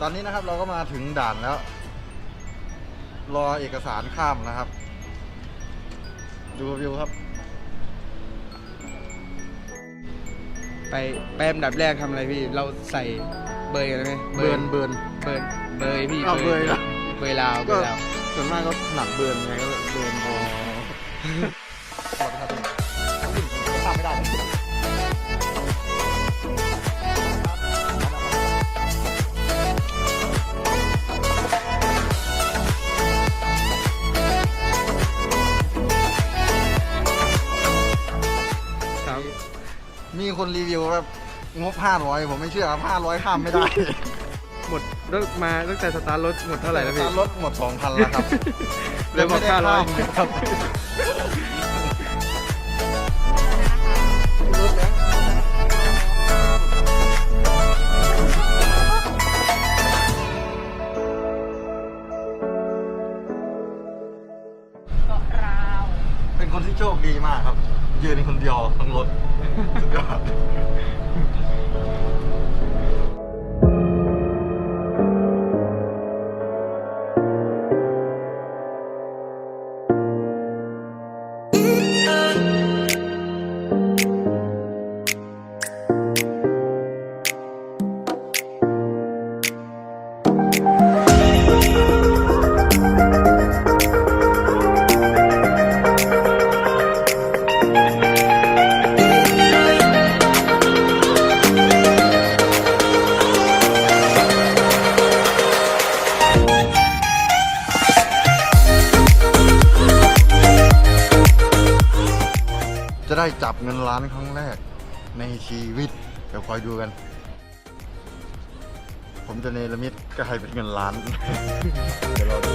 ตอนนี้นะครับเราก็มาถึงด่านแล้ว รอเอกสารข้ามนะครับ ดูวิวครับ ไปไปอันดับแรกทำอะไรพี่ เราใส่เบยกันไหมเบิร์นเบิร์น เบิร์นเบยพี่อ้าวเบยเหรอ เบยลาวเบก็ยลาว ส่วนมากก็หนังเบิร์นไงก็เบิร์นพอข้ามไม่ได้ คนรีวิวแบบงบ500 ผมไม่เชื่อครับ500 ข้ามไม่ได้ หมดเลิกมาตั้งแต่สตาร์ทรถหมดเท่าไหร่แล้วพี่ รถหมด 2,000 แล้วครับ เลยบอกไม่ได้500ข้ามครับ คนที่โชคดีมากครับ ยืนคนเดียวทั้งรถสุดยอด จะได้จับเงินล้านครั้งแรกในชีวิต เดี๋ยวคอยดูกัน ผมจะเนรมิตกลายเป็นเงินล้าน เดี๋ยวรอดู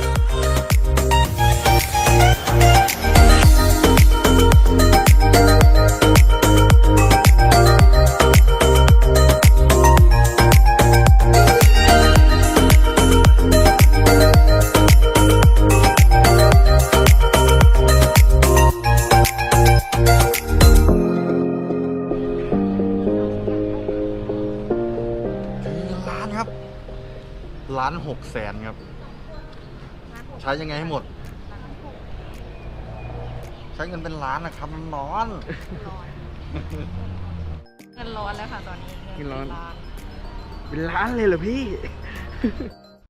ล้านหกแสนครับ ใช้ยังไงให้หมด ใช้เงินเป็นล้านนะครับนอนร้อน เงินร้อนแล้วค่ะตอนนี้เงินร้อนล้านเป็นล้านเลยเหรอพี่